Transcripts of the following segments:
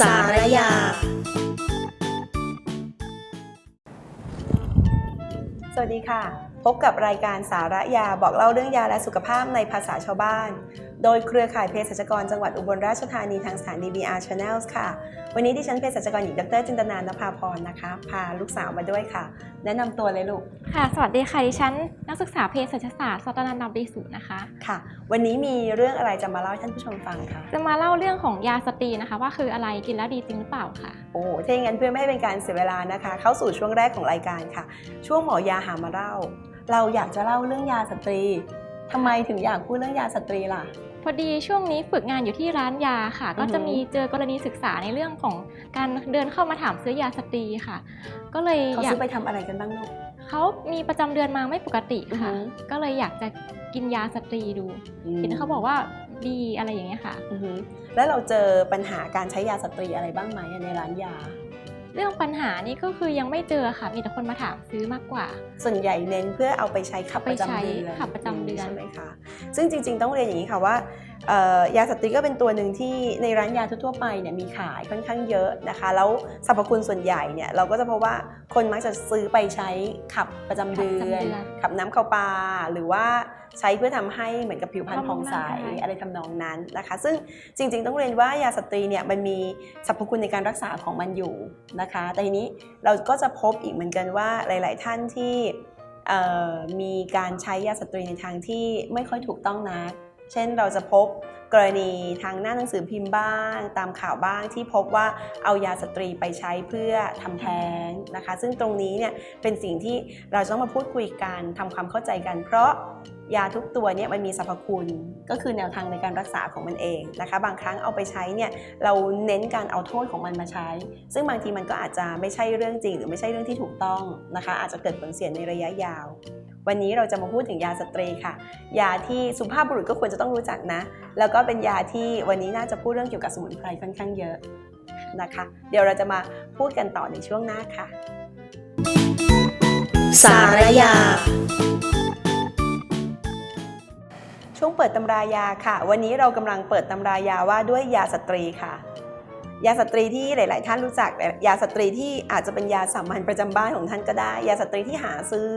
สารยา สวัสดีค่ะ พบกับรายการสาระยาบอกเล่าเรื่องยาและสุขภาพในภาษาชาวบ้าน โดยเครือข่ายเภสัชกรจังหวัดอุบลราชธานีทางสถานี BR Channels ค่ะ วันนี้ดิฉันเภสัชกรหญิงดรจินตนานภาพรนะคะ พาลูกสาวมาด้วยค่ะ แนะนำตัวเลยลูก ค่ะ สวัสดีค่ะ ดิฉัน นักศึกษาเภสัชศาสตร์สตนันท์นำดีสุนะคะ ค่ะ วันนี้มีเรื่องอะไรจะมาเล่าให้ท่านผู้ชมฟังคะจะมาเล่าเรื่องของยาสตรีนะคะ ว่าคืออะไรกินแล้วดีจริงหรือเปล่าค่ะ โอ้ถ้าอย่างนั้นเพื่อไม่ให้เป็นการเสียเวลานะคะ เข้าสู่ช่วงแรกของรายการค่ะ ช่วงหมอยาหามาเล่า เราอยากจะเล่าเรื่องยาสตรีทำไมถึงอยากพูดเรื่องยาสตรีล่ะ พอดีช่วงนี้ฝึกงานอยู่ที่ร้านยาค่ะ ก็จะอือหือมีเจอกรณีศึกษาในเรื่องของการเดินเข้ามาถามซื้อยาสตรีค่ะ ก็เลยเขาอยากซื้อไปทำอะไรกันบ้างลูก เขามีประจำเดือนมาไม่ปกติค่ะ อือหือ ก็เลยอยากจะกินยาสตรีดูเห็นเขาบอกว่าดีอะไรอย่างเงี้ยค่ะ อือฮึแล้วเราเจอปัญหาการใช้ยาสตรีอะไรบ้างไหมในร้านยา เรื่องปัญหานี่ก็คือยังไม่เจอค่ะ มีแต่คนมาถามซื้อมากกว่า ส่วนใหญ่เน้นเพื่อเอาไปใช้ขับประจำเดือนไปใช้ขับประจำเดือนใช่ไหมคะซึ่งจริง ๆ ต้องเรียนอย่างนี้ค่ะว่าเอ่อ ยาสตรีก็เป็นตัวหนึ่งที่ในร้านยาทั่วไปเนี่ยมีขายค่อนข้างเยอะนะคะ แล้วสรรพคุณส่วนใหญ่เนี่ยเราก็จะพบว่าคนมักจะซื้อไปใช้ขับประจำเดือน ขับน้ำเข้าปลาหรือว่าใช้เพื่อทำให้เหมือนกับผิวพรรณผ่องใสอะไรทำนองนั้นนะคะ ซึ่งจริงๆต้องเรียนว่ายาสตรีเนี่ยมันมีสรรพคุณในการรักษาของมันอยู่นะคะ แต่ทีนี้เราก็จะพบอีกเหมือนกันว่าหลาย ๆ ท่านที่มีการใช้ยาสตรีในทางที่ไม่ค่อยถูกต้องนัก เช่นเราจะพบกรณีทางหน้าหนังสือพิมพ์บ้าง ตามข่าวบ้างที่พบว่าเอายาสตรีไปใช้เพื่อทำแท้งนะคะ ซึ่งตรงนี้เนี่ยเป็นสิ่งที่เราต้องมาพูดคุยกันทำความเข้าใจกัน เพราะยาทุกตัวเนี่ยมันมีสรรพคุณก็คือแนวทางในการรักษาของมันเองนะคะ บางครั้งเอาไปใช้เนี่ยเราเน้นการเอาโทษของมันมาใช้ ซึ่งบางทีมันก็อาจจะไม่ใช่เรื่องจริง หรือไม่ใช่เรื่องที่ถูกต้องนะคะ อาจจะเกิดผลเสียในระยะยาว วันนี้เราจะมาพูดถึงยาสตรีค่ะ ยาที่สุภาพบุรุษก็ควรจะต้องรู้จักนะ แล้วก็เป็นยาที่วันนี้น่าจะพูดเรื่องเกี่ยวกับสมุนไพรค่อนข้างเยอะนะคะ เดี๋ยวเราจะมาพูดกันต่อในช่วงหน้าค่ะ สารยา ช่วงเปิดตำรายาค่ะ วันนี้เรากำลังเปิดตำรายาว่าด้วยยาสตรีค่ะ ยาสตรีที่หลาย ๆ ท่านรู้จักแต่ยาสตรีที่อาจจะเป็นยาสามัญประจำบ้านของท่านก็ได้ ยาสตรีที่หาซื้อ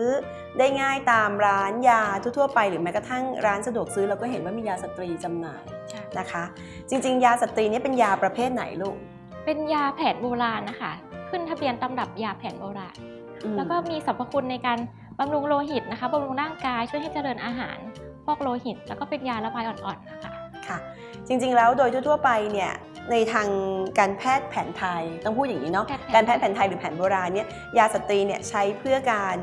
ได้ง่ายตามร้านยาทั่ว ๆ ไป หรือแม้กระทั่งร้านสะดวกซื้อเราก็เห็นว่ามียาสตรีจำหน่ายใช่นะคะ จริง ๆ ยาสตรีเนี่ยเป็นยาประเภทไหนลูก เป็นยาแผนโบราณนะคะ ขึ้นทะเบียนตำรับยาแผนโบราณอืมแล้วก็มีสรรพคุณในการบำรุงโลหิตนะคะบำรุงร่างกายช่วยให้เจริญอาหารฟอกโลหิต แล้วก็เป็นยาระบายอ่อน ๆ นะคะค่ะจริงๆ แล้วโดยทั่วๆไปเนี่ย ในทางการแพทย์แผนไทย ต้องพูดอย่างนี้เนาะแพทย์แผนการแพทย์แผนไทยหรือแผนโบราณเนี่ยยาสตรีเนี่ยใช้เพื่อการ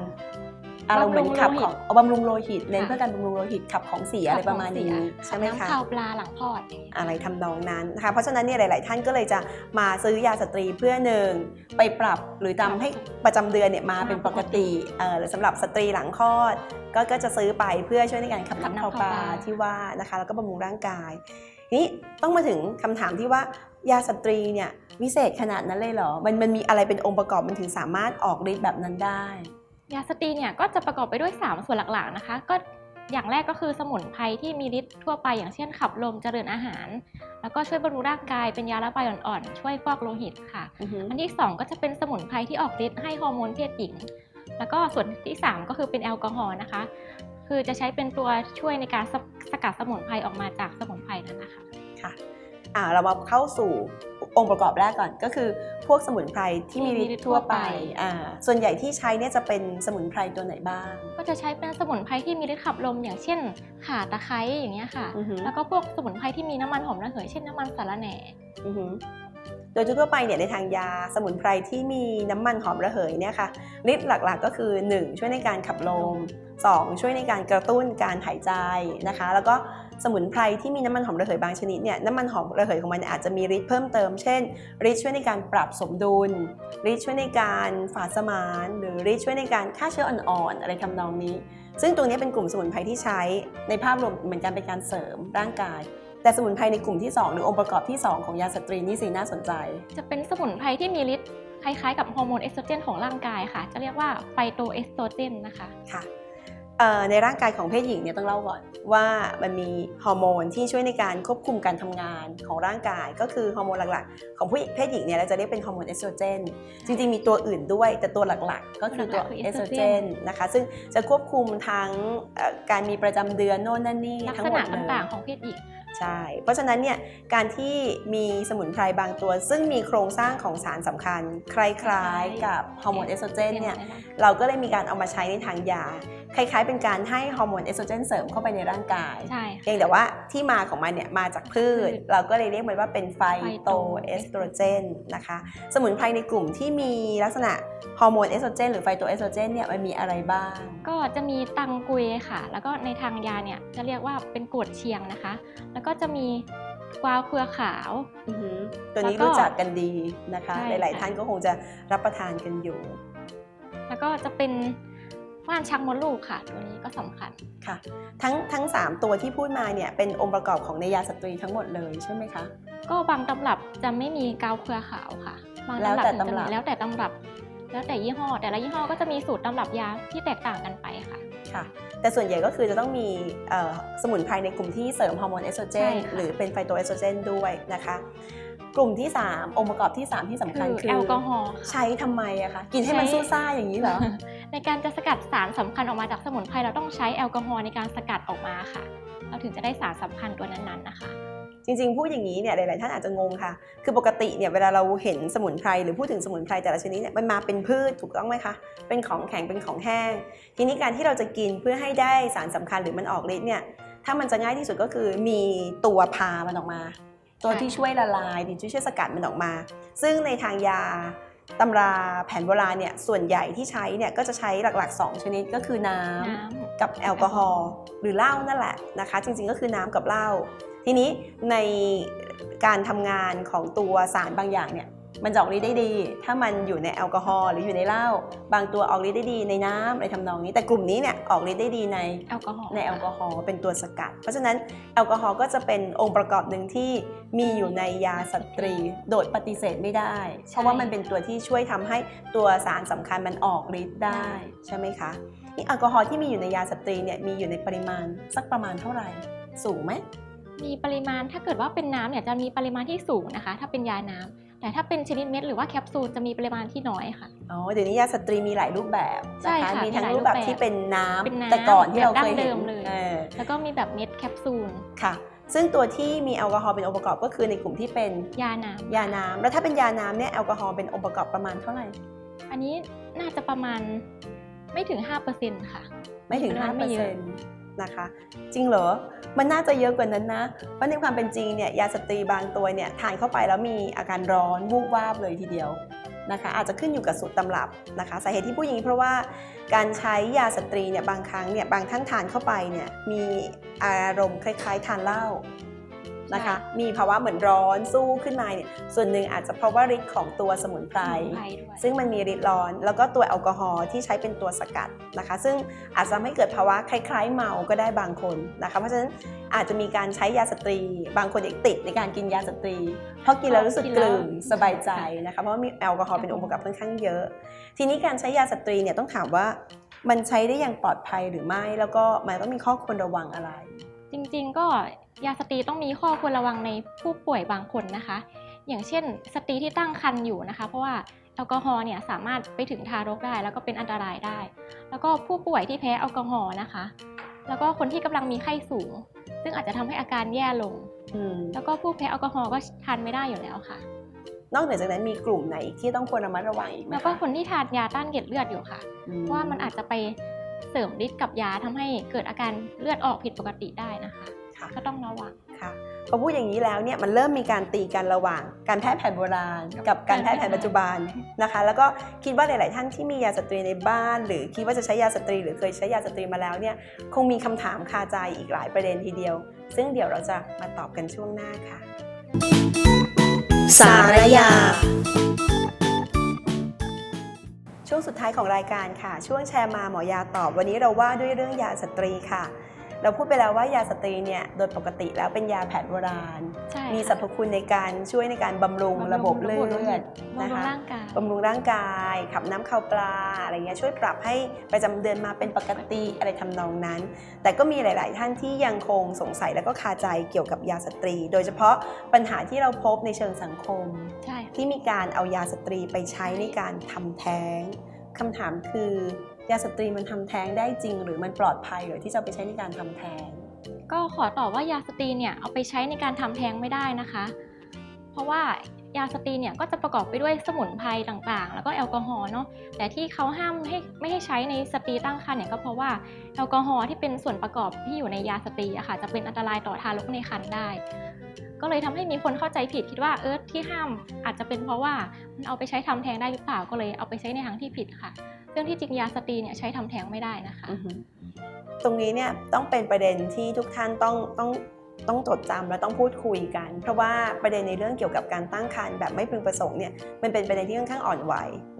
อารมณ์เหมือนขับของเอาบำรุงโลหิตเน้นค่ะเพื่อการบำรุงโลหิตขับของเสียอะไรประมาณนี้ใช่ไหมน้ำคะข้าวปลาหลังคลอดอย่างเงี้ยอะไรทำนองนั้นนะคะเพราะฉะนั้นเนี่ยหลาย ๆ ท่านก็เลยจะมาซื้อยาสตรีเพื่อหนึ่งไปปรับหรือทำให้ประจำเดือนเนี่ยมาเป็นปกติเอ่อหรือสำหรับสตรีหลังคลอดก็ก็จะซื้อไปเพื่อช่วยในการขับน้ำเข้าปลาที่ว่านะคะแล้วก็บำรุงร่างกายที นี้ต้องมาถึงคำถามที่ว่ายาสตรีเนี่ยวิเศษขนาดนั้นเลยเหรอ มันมันมีอะไรเป็นองค์ประกอบมันถึงสามารถออกฤทธิ์แบบนั้นได้ ยาสตรีเนี่ยก็จะประกอบไปด้วย 3 ส่วนหลักๆนะคะ ก็อย่างแรกก็คือสมุนไพรที่มีฤทธิ์ทั่วไปอย่างเช่นขับลมเจริญอาหาร แล้วก็ช่วยบำรุงร่างกายเป็นยาระบายอ่อนๆ ช่วยฟอกโลหิตค่ะอือฮึอันที่ 2 ก็จะเป็นสมุนไพรที่ออกฤทธิ์ให้ฮอร์โมนเพศหญิง แล้วก็ส่วนที่ 3 ก็คือเป็นแอลกอฮอล์นะคะ คือจะใช้เป็นตัวช่วยในการสสกัดสมุนไพรออกมาจากสมุนไพรนั้นนะคะค่ะอ่าเรามาเข้าสู่องค์ประกอบแรกก่อนก็คือพวกสมุนไพรที่มีฤทธิ์ทั่วไปอ่าส่วนใหญ่ที่ใช้เนี่ยจะเป็นสมุนไพรตัวไหนบ้าง ก็จะใช้เป็นสมุนไพรที่มีฤทธิ์ขับลมอย่างเช่น ข่าตะไคร้อย่างเงี้ยค่ะอือฮึแล้วก็พวกสมุนไพรที่มีน้ำมันหอมระเหยเช่นน้ำมันสาระแหน่อือฮึ โดยทั่วไปเนี่ยในทางยาสมุนไพรที่มีน้ำมันหอมระเหยเนี่ยค่ะฤทธิ์หลักๆก็คือ 1 ช่วยในการขับลม 2 ช่วยในการกระตุ้นการหายใจนะคะ แล้วก็สมุนไพรที่มีน้ำมันหอมระเหยบางชนิดเนี่ยน้ำมันหอมระเหยของมันอาจจะมีฤทธิ์เพิ่มเติม เช่นฤทธิ์ช่วยในการปรับสมดุลฤทธิ์ช่วยในการฝาสมาน หรือฤทธิ์ช่วยในการฆ่าเชื้ออ่อนๆอะไรทำนองนี้ ซึ่งตรงนี้เป็นกลุ่มสมุนไพรที่ใช้ในภาพรวมเหมือนกันเป็นการเสริมร่างกาย แต่สมุนไพรในกลุ่มที่ 2 หรือองค์ประกอบที่ 2 ของยาสตรีนี่สิน่าสนใจ จะเป็นสมุนไพรที่มีฤทธิ์คล้ายๆ กับฮอร์โมนเอสโตรเจนของร่างกายค่ะ จะเรียกว่าไฟโตเอสโตรเจนนะคะค่ะเอ่อในร่างกายของเพศหญิงเนี่ยต้องเล่าก่อนว่ามันมีฮอร์โมนที่ช่วยในการควบคุมการทำงานของร่างกาย ก็คือฮอร์โมนหลักๆ ของผู้เพศหญิงเนี่ยเราจะเรียกเป็นฮอร์โมนเอสโตรเจนจริงๆ มีตัวอื่นด้วย แต่ตัวหลักๆ ก็คือตัวหลักๆคือเอสโตรเจ estrogen นนะคะซึ่งจะควบคุมทั้งเอ่อการมีประจำเดือนโน่นนั่นนี่ลักทั้งษหมณะดเลยต่างๆของเพศหญิง ใช่ เพราะฉะนั้นเนี่ยการที่มีสมุนไพรบางตัว ซึ่งมีโครงสร้างของสารสำคัญ คล้ายๆ กับฮอร์โมนเอสโตรเจนเนี่ยเราก็เลยมีการเอามาใช้ในทางยา คล้ายๆ เป็นการให้ฮอร์โมนเอสโตรเจนเสริมเข้าไปในร่างกายใช่เพียงแต่ว่าที่มาของมันเนี่ยมาจากพืชพืช เราก็เลยเรียกมันว่าเป็นไฟโตเอสโตรเจนนะคะ สมุนไพรในกลุ่มที่มีลักษณะฮอร์โมนเอสโตรเจนหรือไฟโตเอสโตรเจนเนี่ยมันมีอะไรบ้าง ก็จะมีตังกุยค่ะ แล้วก็ในทางยาเนี่ยจะเรียกว่าเป็นกรดเชียงนะคะ แล้วก็จะมีกวาวเครือขาวอือหือตัวนี้แล้วก็รู้จักกันดีนะคะใช่หลายๆค่ะท่านก็คงจะรับประทานกันอยู่ แล้วก็จะเป็น ว่านชักมดลูกค่ะ ตัวนี้ก็สำคัญค่ะ ทั้งทั้ง 3 ตัวที่พูดมาเนี่ยเป็นองค์ประกอบของในยาสตรีทั้งหมดเลยใช่ไหมคะ ก็บางตำรับจะไม่มีกาวเครือขาวค่ะบางแล้วตำรับแต่ถึงจะตำรับมีแล้วแต่ตำรับ แล้วแต่ยี่ห้อ แต่ละยี่ห้อก็จะมีสูตรตำรับยาที่แตกต่างกันไปค่ะค่ะ แต่ส่วนใหญ่ก็คือจะต้องมีเอ่อสมุนไพรในกลุ่มที่เสริมฮอร์โมนเอสโตรเจนใช่ค่ะหรือเป็นไฟโตเอสโตรเจนด้วยนะคะกลุ่มที่ 3 องค์ประกอบที่ 3 ที่สำคัญคือคือแอลกอฮอล์ค่ะใช้ทำไมอะคะกินให้มันใช้สู้ซ่าอย่างนี้เหรอ ในการจะสกัดสารสำคัญออกมาจากสมุนไพรเราต้องใช้แอลกอฮอล์ในการสกัดออกมาค่ะ เราถึงจะได้สารสำคัญตัวนั้นๆนะคะ จริงๆพูดอย่างนี้เนี่ยหลายๆท่านอาจจะงงค่ะ คือปกติเนี่ยเวลาเราเห็นสมุนไพรหรือพูดถึงสมุนไพรแต่ละชนิดเนี่ยมันมาเป็นพืชถูกต้องไหมคะ เป็นของแข็งเป็นของแห้ง ทีนี้การที่เราจะกินเพื่อให้ได้สารสำคัญหรือมันออกฤทธิ์เนี่ยถ้ามันจะง่ายที่สุดก็คือมีตัวพามันออกมา ตัวที่ช่วยละลายที่ช่วยสกัดมันออกมา ซึ่งในทางยา ตำราแผนโบราณเนี่ยส่วนใหญ่ที่ใช้เนี่ยก็จะใช้หลักๆ 2 ชนิดก็คือน้ำน้ำกับแอลกอฮอล์หรือเหล้านั่นแหละนะคะ จริงๆก็คือน้ำกับเหล้าทีนี้ในการทำงานของตัวสารบางอย่างเนี่ย มันจะออกฤทธิ์ได้ดี ถ้ามันอยู่ในแอลกอฮอล์หรืออยู่ในเหล้าบางตัวออกฤทธิ์ได้ดีในน้ำอะไรทำนองนี้ แต่กลุ่มนี้เนี่ยออกฤทธิ์ได้ดีในแอลกอฮอล์ในแอลกอฮอล์เป็นตัวสกัด เพราะฉะนั้นแอลกอฮอล์ก็จะเป็นองค์ประกอบหนึ่งที่มีอยู่ในยาสตรี โดยปฏิเสธไม่ได้ เพราะว่ามันเป็นตัวที่ช่วยทำให้ตัวสารสำคัญมันออกฤทธิ์ได้ใช่ไหมคะนี่แอลกอฮอล์ที่มีอยู่ในยาสตรีเนี่ยมีอยู่ในปริมาณสักประมาณเท่าไหร่สูงไหมมีปริมาณถ้าเกิดว่าเป็นน้ำเนี่ยจะมีปริมาณที่สูงนะคะ ถ้าเป็นยาน้ำ แต่ถ้าเป็นชนิดเม็ดหรือว่าแคปซูลจะมีปริมาณที่น้อยค่ะ อ๋อ เดี๋ยวนี้ยาสตรีมีหลายรูปแบบใช่นะคะค่ะมีทั้งมีหลายรูปแบบรูปแบบที่เป็นน้เป็นำน้ำแต่ก่อนที่เราแบบเคยเห็ดั้นงเดิมเลยออแล้วก็มีแบบเม็ดแคปซูลค่ะซึ่งตัวที่มีแอลกอฮอล์เป็นองค์ประกอบก็คือในกลุ่มที่เป็นยาน้ำยาน้ำแล้วถ้าเป็นยาน้ำเนี่ยแอลกอฮอล์เป็นองค์ประกอบประมาณเท่าไหร่ อันนี้น่าจะประมาณไม่ถึง 5%ค่ะ ไม่ถึงปริมาณไม่เยอะ5% นะคะ จริงเหรอ มันน่าจะเยอะกว่านั้นนะ เพราะในความเป็นจริงเนี่ยยาสตรีบางตัวเนี่ยทานเข้าไปแล้วมีอาการร้อนวูบวาบเลยทีเดียวนะคะอาจจะขึ้นอยู่กับสูตรตำรับนะคะสาเหตุที่พูดอย่างนี้เพราะว่าการใช้ยาสตรีเนี่ยบางครั้งเนี่ยบางท่านทานเข้าไปเนี่ยมีอารมณ์คล้ายๆ ทานเหล้า นะคะ มีภาวะเหมือนร้อนสู้ขึ้นมาเนี่ยส่วนหนึ่งอาจจะเพราะว่าฤทธิ์ของตัวสมุนไพรสมุนไพรด้วยซึ่งมันมีฤทธิ์ร้อน แล้วก็ตัวแอลกอฮอล์ที่ใช้เป็นตัวสกัดนะคะ ซึ่งอาจจะทำให้เกิดภาวะคล้ายๆ เมาก็ได้บางคนนะคะเพราะฉะนั้นอาจจะมีการใช้ยาสตรี บางคนอยากติดในการกินยาสตรี เพราะกินแล้วรู้สึกกลืนสบายใจนะคะเพราะว่ามีแอลกอฮอล์เป็นองค์ประกอบค่อนข้างเยอะ ทีนี้การใช้ยาสตรีเนี่ยต้องถามว่ามันใช้ได้อย่างปลอดภัยหรือไม่ แล้วก็มันต้องมีข้อควรระวังอะไร จริงๆ ก็ยาสตรีต้องมีข้อควรระวังในผู้ป่วยบางคนนะคะ อย่างเช่น สตรีที่ตั้งครรภ์อยู่นะคะ เพราะว่าแอลกอฮอล์เนี่ยสามารถไปถึงทารกได้ แล้วก็เป็นอันตรายได้ แล้วก็ผู้ป่วยที่แพ้แอลกอฮอล์นะคะ แล้วก็คนที่กำลังมีไข้สูง ซึ่งอาจจะทำให้อาการแย่ลงอืมแล้วก็ผู้แพ้แอลกอฮอล์ก็ทานไม่ได้อยู่แล้วค่ะ นอกเหนือจากนั้นมีกลุ่มไหนที่ต้องควรระมัดระวังอีกไหมแล้วก็คะคนที่ทานยาต้านเกล็ดเลือดอยู่ค่ะอืเพราะว่ามันอาจจะไป เสริมฤทธิ์กับยาทำให้เกิดอาการเลือดออกผิดปกติได้นะคะค่ะก็ต้องระวังค่ะพอพูดอย่างนี้แล้วเนี่ยมันเริ่มมีการตีกันระหว่างการแพทย์แผนโบราณ กับการแพทย์แผนปัจจุบันนะคะ แล้วก็คิดว่าหลาย ๆ ท่านที่มียาสตรีในบ้าน หรือคิดว่าจะใช้ยาสตรี หรือเคยใช้ยาสตรีมาแล้วเนี่ยคงมีคำถามคาใจอีกหลายประเด็นทีเดียว ซึ่งเดี๋ยวเราจะมาตอบกันช่วงหน้าค่ะ สารยา ช่วงสุดท้ายของรายการค่ะ ช่วงแชร์มาหมอยาตอบ วันนี้เราว่าด้วยเรื่องยาสตรีค่ะ เราพูดไปแล้วว่ายาสตรีเนี่ยโดยปกติแล้วเป็นยาแผนโบราณใช่มีค่ะสรรพคุณในการช่วยในการบำรุงระบบเลือดบำนะรุงคะร่างกายบำรุงร่างกาย ขับน้ำเข้าปลาอะไรเงี้ยช่วยปรับให้ประจำเดือนมาเป็นปกติอะไรทำนองนั้น แต่ก็มีหลาย ๆ ท่านที่ยังคงสงสัยแล้วก็คาใจเกี่ยวกับยาสตรี โดยเฉพาะปัญหาที่เราพบในเชิงสังคมใช่ ที่มีการเอายาสตรีไปใช้ในการทำแท้งคำถามคือยาสตรีมันทำแท้งได้จริง หรือมันปลอดภัยหรือที่จะไปใช้ในการทำแท้ง ก็ขอตอบว่ายาสตรีเนี่ยเอาไปใช้ในการทำแท้งไม่ได้นะคะ เพราะว่ายาสตรีเนี่ยก็จะประกอบไปด้วยสมุนไพรต่างๆ แล้วก็แอลกอฮอล์เนาะ แต่ที่เขาห้ามให้ไม่ให้ใช้ในสตรีตั้งครรภ์เนี่ยก็เพราะว่าแอลกอฮอล์ที่เป็นส่วนประกอบที่อยู่ในยาสตรีอะค่ะจะเป็นอันตรายต่อทารกในครรภ์ได้ ก็เลยทำให้มีคนเข้าใจผิดคิดว่าเออที่ห้ามอาจจะเป็นเพราะว่ามันเอาไปใช้ทำแท้งได้หรือเปล่าก็เลยเอาไปใช้ในทางที่ผิดค่ะซึ่องที่จริงยาสตรีเนี่ยใช้ทำแท้งไม่ได้นะคะ ตรงนี้เนี่ยต้องเป็นประเด็นที่ทุกท่านต้องต้องต้องจดจำและต้องพูดคุยกัน เพราะว่าประเด็นในเรื่องเกี่ยวกับการตั้งครรภ์แบบไม่พึงประสงค์เนี่ยมันเป็นประเด็นที่ค่อนข้างอ่อนไหว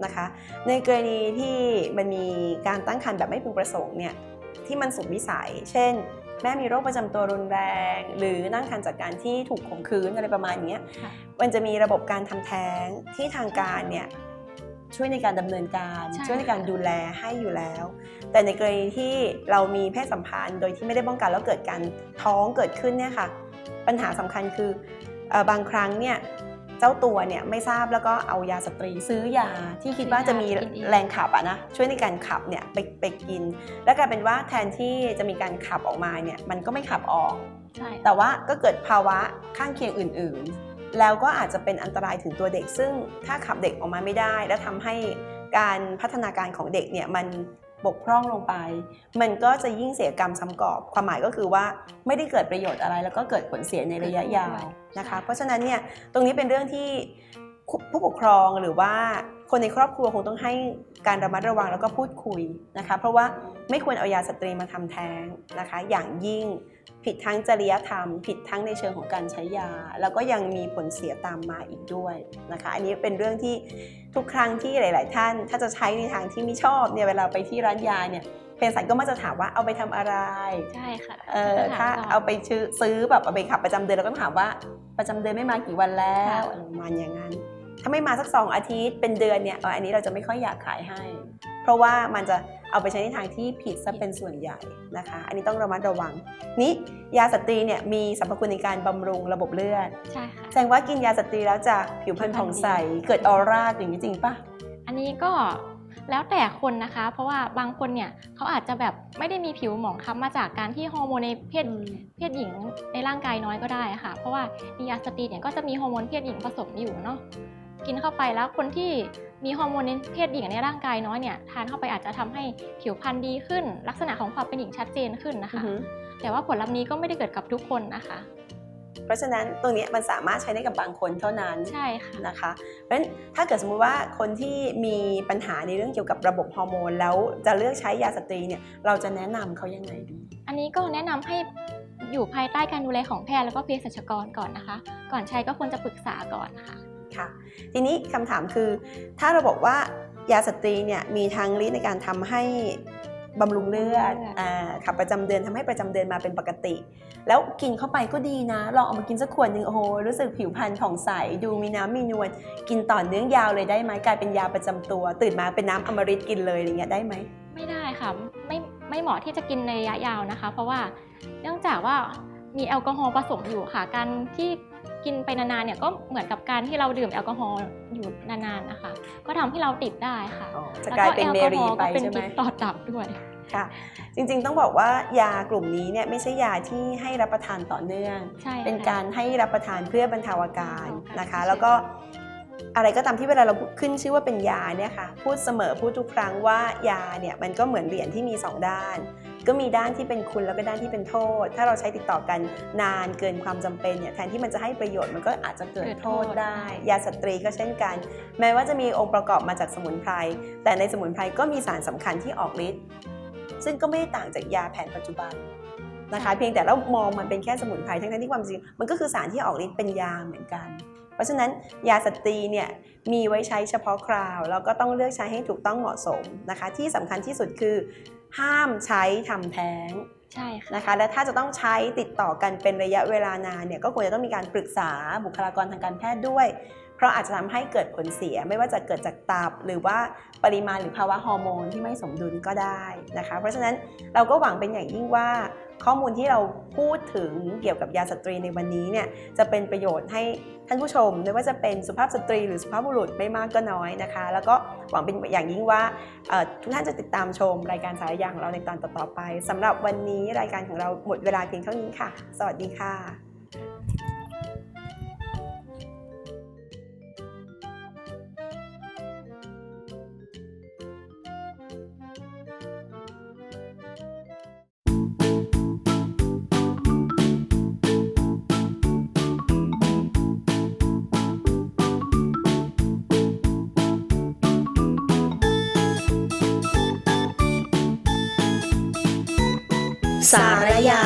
นะคะ ในกรณีที่มันมีการตั้งครรภ์แบบไม่พึงประสงค์เนี่ยที่มันสุดวิสัย เช่น แม่มีโรคประจำตัวรุนแรง หรือนั่งครรภ์จากการที่ถูกข่มขืนอะไรประมาณเนี้ยค่ะมันจะมีระบบการทำแท้งที่ทางการเนี่ยช่วยในการดำเนินการใช่ช่วยในการดูแลให้อยู่แล้ว แต่ในกรณีที่เรามีเพศสัมพันธ์ โดยที่ไม่ได้ป้องกันแล้วเกิดการท้องเกิดขึ้นเนี่ยค่ะปัญหาสำคัญคือเอ่อบางครั้งเนี่ย เจ้าตัวเนี่ยไม่ทราบแล้วก็เอายาสตรีซื้อยาที่คิดว่าจะมีแรงขับอะนะช่วยในการขับเนี่ยไปไปกิน แล้วกลายเป็นว่าแทนที่จะมีการขับออกมาเนี่ยมันก็ไม่ขับออกใช่แต่ว่าก็เกิดภาวะข้างเคียงอื่นๆ แล้วก็อาจจะเป็นอันตรายถึงตัวเด็ก ซึ่งถ้าขับเด็กออกมาไม่ได้ แล้วทำให้การพัฒนาการของเด็กเนี่ยมัน บกพร่องลงไป มันก็จะยิ่งเสียกรรมซ้ำกอบ ความหมายก็คือว่าไม่ได้เกิดประโยชน์อะไร แล้วก็เกิดผลเสียในระยะยาวนะคะ เพราะฉะนั้นเนี่ยตรงนี้เป็นเรื่องที่ผู้ปกครองหรือว่า คนในครอบครัวคงต้องให้การระมัดระวังแล้วก็พูดคุยนะคะ เพราะว่าไม่ควรเอายาสตรีมาทำแท้งนะคะ อย่างยิ่งผิดทั้งจริยธรรม ผิดทั้งในเชิงของการใช้ยา แล้วก็ยังมีผลเสียตามมาอีกด้วยนะคะ อันนี้เป็นเรื่องที่ทุกครั้งที่หลาย ๆ ท่าน ถ้าจะใช้ในทางที่ไม่ชอบเนี่ยเวลาไปที่ร้านยาเนี่ยเภสัชก็มักจะถามว่าเอาไปทำอะไร ใช่ค่ะเออจะถมถ้าก่นเอาไปซื้อซื้อแบบเอาไปขับประจำเดือนเราก็ต้องถามว่าประจำเดือนไม่มากี่วันแล้วค่ะอะไรประมาณอย่างนั้น ถ้าไม่มาสักสองอาทิตย์เป็นเดือนเนี่ยเอออันนี้เราจะไม่ค่อยอยากขายให้ เพราะว่ามันจะเอาไปใช้ในทางที่ผิดซะเป็นส่วนใหญ่นะคะ อันนี้ต้องระมัดระวัง นี้ยาสตรีเนี่ยมีสรรพคุณในการบำรุงระบบเลือดใช่ค่ะแสดงว่ากินยาสตรีแล้วจะผิวพรรณผ่องใสเกิดออร่าอย่างนี้จริงปะอันนี้ก็แล้วแต่คนนะคะ เพราะว่าบางคนเนี่ยเขาอาจจะแบบไม่ได้มีผิวหมองคล้ำมาจากการที่ฮอร์โมนในเพศเพศหญิงในร่างกายน้อยก็ได้ค่ะ เพราะว่าในยาสตรีเนี่ยก็จะมีฮอร์โมนเพศหญิงผสมอยู่เนาะ กินเข้าไปแล้วคนที่มีฮอร์โมนในเพศหญิงในร่างกายน้อยเนี่ยทานเข้าไปอาจจะทำให้ผิวพรรณดีขึ้น ลักษณะของความเป็นหญิงชัดเจนขึ้นนะอือคะฮึแต่ว่าผลลัพธ์นี้ก็ไม่ได้เกิดกับทุกคนนะคะ เพราะฉะนั้นตรงเนี้ยมันสามารถใช้ได้กับบางคนเท่านั้นใช่ค่ะนะคะเพราะฉะนั้นถ้าเกิดสมมุติว่าคนที่มีปัญหาในเรื่องเกี่ยวกับระบบฮอร์โมน แล้วจะเลือกใช้ยาสตรีเนี่ยเราจะแนะนำเขายังไงดี อันนี้ก็แนะนำให้อยู่ภายใต้การดูแลของแพทย์แล้วก็เภสัชกรก่อนนะคะ ก่อนใช้ก็ควรจะปรึกษาก่อนค่ะ ค่ะ ทีนี้คำถามคือ ถ้าเราบอกว่ายาสตรีเนี่ยมีทางฤทธิ์ในการทำให้บำรุงเลือดบำรุงเลือดอ่าขับประจำเดือนทำให้ประจำเดือนมาเป็นปกติ แล้วกินเข้าไปก็ดีนะ ลองเอามากินสักขวดหนึ่งโอ้โหรู้สึกผิวพรรณผ่องใส ดูมีน้ำมีนวล กินต่อเนื่องยาวเลยได้ไหมกลายเป็นยาประจำตัว ตื่นมาเป็นน้ำอมฤตกินเลยอย่างเงี้ยได้ไหม ไม่ได้ค่ะ ไม่ไม่เหมาะที่จะกินในระยะยาวนะคะ เพราะว่าเนื่องจากว่ามีแอลกอฮอล์ผสมอยู่ค่ะ การที่ กินไปนานๆเนี่ยก็เหมือนกับการที่เราดื่มแอลกอฮอล์อยู่นานๆนะคะ ก็ทำให้เราติดได้ค่ะอ๋อจะกลายเป็นเมรีไปแล้วก็แอลกอฮอล์ก็เป็นใช่ไหมพิษต่อตับด้วยค่ะ จริงๆต้องบอกว่ายากลุ่มนี้เนี่ยไม่ใช่ยาที่ให้รับประทานต่อเนื่องใช่ค่ะเป็นการให้รับประทานเพื่อบรรเทาอาการบรรเทาอาการนะคะใช่แล้วก็อะไรก็ตามที่เวลาเราขึ้นชื่อว่าเป็นยาเนี่ยค่ะพูดเสมอพูดทุกครั้งว่ายาเนี่ยมันก็เหมือนเหรียญที่มีสองด้าน ก็มีด้านที่เป็นคุณแล้วก็ด้านที่เป็นโทษ ถ้าเราใช้ติดต่อกันนานเกินความจำเป็นเนี่ยแทนที่มันจะให้ประโยชน์มันก็อาจจะเกิดโทษได้ ยาสตรีก็เช่นกัน แม้ว่าจะมีองค์ประกอบมาจากสมุนไพรแต่ในสมุนไพรก็มีสารสำคัญที่ออกฤทธิ์ซึ่งก็ไม่ได้ต่างจากยาแผนปัจจุบันนะคะเพียงแต่เรามองมันเป็นแค่สมุนไพรทั้งๆที่ความจริงมันก็คือสารที่ออกฤทธิ์เป็นยาเหมือนกัน เพราะฉะนั้นยาสตรีเนี่ยมีไว้ใช้เฉพาะคราว แล้วก็ต้องเลือกใช้ให้ถูกต้องเหมาะสมนะคะ ที่สำคัญที่สุดคือ ห้ามใช้ทำแท้งใช่ค่ะนะคะ และถ้าจะต้องใช้ติดต่อกันเป็นระยะเวลานานเนี่ยก็ควรจะต้องมีการปรึกษาบุคลากรทางการแพทย์ด้วย เพราะอาจจะทำให้เกิดผลเสียไม่ว่าจะเกิดจากตับ หรือว่าปริมาณหรือภาวะฮอร์โมนที่ไม่สมดุลก็ได้นะคะ เพราะฉะนั้นเราก็หวังเป็นอย่างยิ่งว่า ข้อมูลที่เราพูดถึงเกี่ยวกับยาสตรีในวันนี้เนี่ยจะเป็นประโยชน์ให้ท่านผู้ชมไม่ว่าจะเป็นสุภาพสตรีหรือสุภาพบุรุษไม่มากก็น้อยนะคะ แล้วก็หวังเป็นอย่างยิ่งว่าทุกท่านจะติดตามชมรายการสารยาของเราในตอนต่อๆไปสำหรับวันนี้รายการของเราหมดเวลาเพียงเท่านี้ค่ะ สวัสดีค่ะ สารยา